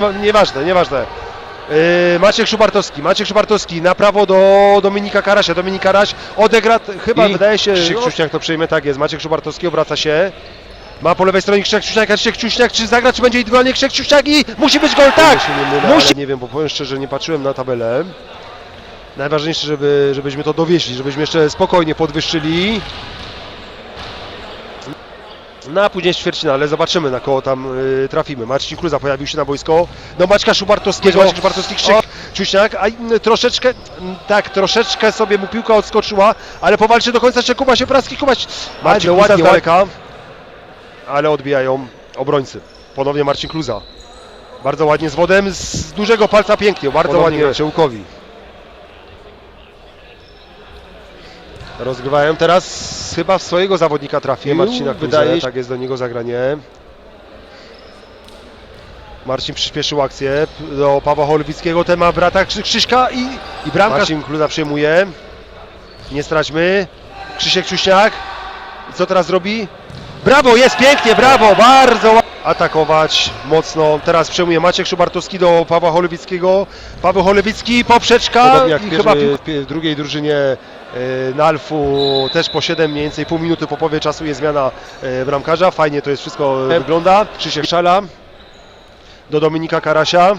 No, Nieważne, nieważne. Yy, Maciek Szubartowski, Maciek Szubartowski na prawo do Dominika Karasia. Dominik Karaś odegra, chyba I wydaje się, Krzysiek Krzysiek to przyjmie, tak jest. Maciek Szubartowski obraca się. Ma po lewej stronie Krzysiek Krzysiak, Krzysiek Krzysiak, czy zagra, czy będzie indywidualnie Krzysiek Krzysiak i musi być gol, tak! nie mylę, Musi... Nie wiem, bo powiem szczerze, nie patrzyłem na tabelę. Najważniejsze, żeby, żebyśmy to dowieźli, żebyśmy jeszcze spokojnie podwyższyli. No a później ćwierćfinale zobaczymy na koło tam y, trafimy. Marcin Kluza pojawił się na boisko. Do Maćka Szubartowskiego. Maciek Szubartowski krzyk. Ciuśniak, a mm, troszeczkę, mm, tak, troszeczkę sobie mu piłka odskoczyła, ale powalczy do końca jeszcze Kuba się praski, Kuba się... Marcin Kluza ładnie, z daleka, ale odbijają obrońcy. Ponownie Marcin Kluza. Bardzo ładnie z wodem, z dużego palca pięknie, bardzo Ponownie ładnie. Ciełkowi. Rozgrywają teraz chyba w swojego zawodnika trafię, Marcina wydaje tak jest do niego zagranie. Marcin przyspieszył akcję do Pawła Holwickiego, ten ma brata Krzy- Krzyśka i, i bramka. Marcin Kluza przyjmuje. Nie straćmy. Krzysiek Czuśniak. I co teraz zrobi? Brawo, jest pięknie, brawo, bardzo Atakować mocno. Teraz przejmuje Maciek Szubartowski do Pawła Holewickiego. Paweł Holewicki, poprzeczka Podobnie jak i w, chyba w drugiej drużynie e, na Alfu też po 7 mniej więcej pół minuty po połowie czasu jest zmiana bramkarza. Fajnie to jest wszystko e, wygląda. Krzysiek Szala do Dominika Karasia.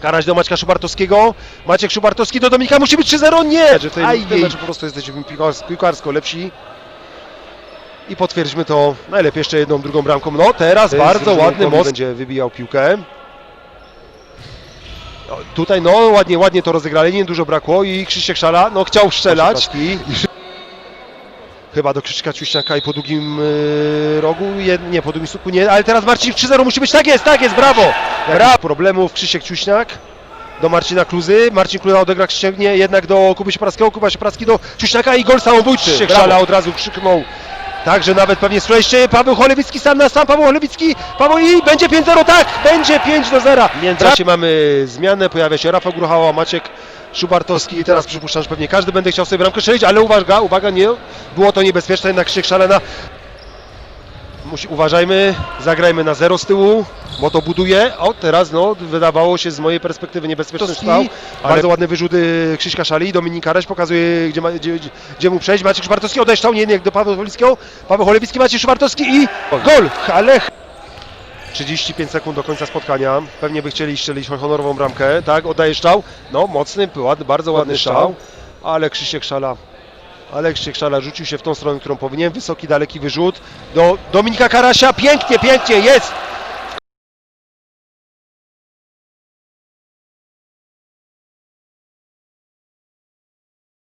Karaś do Maćka Szubartowskiego. Maciek Szubartowski do Dominika. Musi być 3-0. Nie! że w tej, Aj, w tym meczu po prostu jesteśmy piłkarsko. piłkarsko lepsi. I potwierdźmy to najlepiej jeszcze jedną, drugą bramką. No teraz bardzo ładny most. będzie wybijał piłkę. No, tutaj no ładnie, ładnie to rozegrali, nie dużo brakło i Krzysiek Szala no chciał strzelać. Chyba do Krzyśka Ciuśniaka i po długim y, rogu, nie po długim słupku nie, ale teraz Marcin 3-0 musi być, tak jest, tak jest, brawo! Brawo! Problemów Krzysiek Ciuśniak do Marcina Kluzy, Marcin Kluza odegra Krzysiek, nie, jednak do Kuby Sieprackiego, Kuba Siepracki do Ciuśniaka i gol samobójczy. Krzysiek Brawo. Szala od razu krzyknął, tak, że nawet pewnie słyszeliście, Paweł Cholewicki sam na sam, Paweł Cholewicki, Paweł i będzie 5-0, tak, będzie 5 do 0. W międzyczasie mamy zmianę, pojawia się Rafał Gruchała, Maciek Szubartowski i teraz przypuszczam, że pewnie każdy będzie chciał sobie bramkę strzelić, ale uwaga, uwaga, nie, było to niebezpieczne, jednak Krzysiek Szalena Musi, uważajmy, zagrajmy na zero z tyłu, bo to buduje. O, teraz no, wydawało się z mojej perspektywy niebezpieczny strzał. ale- Bardzo ładny wyrzut y, Krzyśka Szali. Dominik Karaś pokazuje, gdzie, ma, gdzie, gdzie, mu przejść. Maciek Szwartowski odeszczał, nie, nie, do Pawła Choleckiego. Paweł Cholewicki, Maciek Szwartowski i gol! Ale 35 sekund do końca spotkania. Pewnie by chcieli strzelić honorową bramkę. Tak, oddaje strzał. No, mocny, ładny, bardzo ładny Ładny strzał. Ale Krzysiek Szala ale Krzysiek Szala rzucił się w tą stronę, którą powinien. Wysoki, daleki wyrzut do Dominika Karasia. Pięknie, pięknie, jest!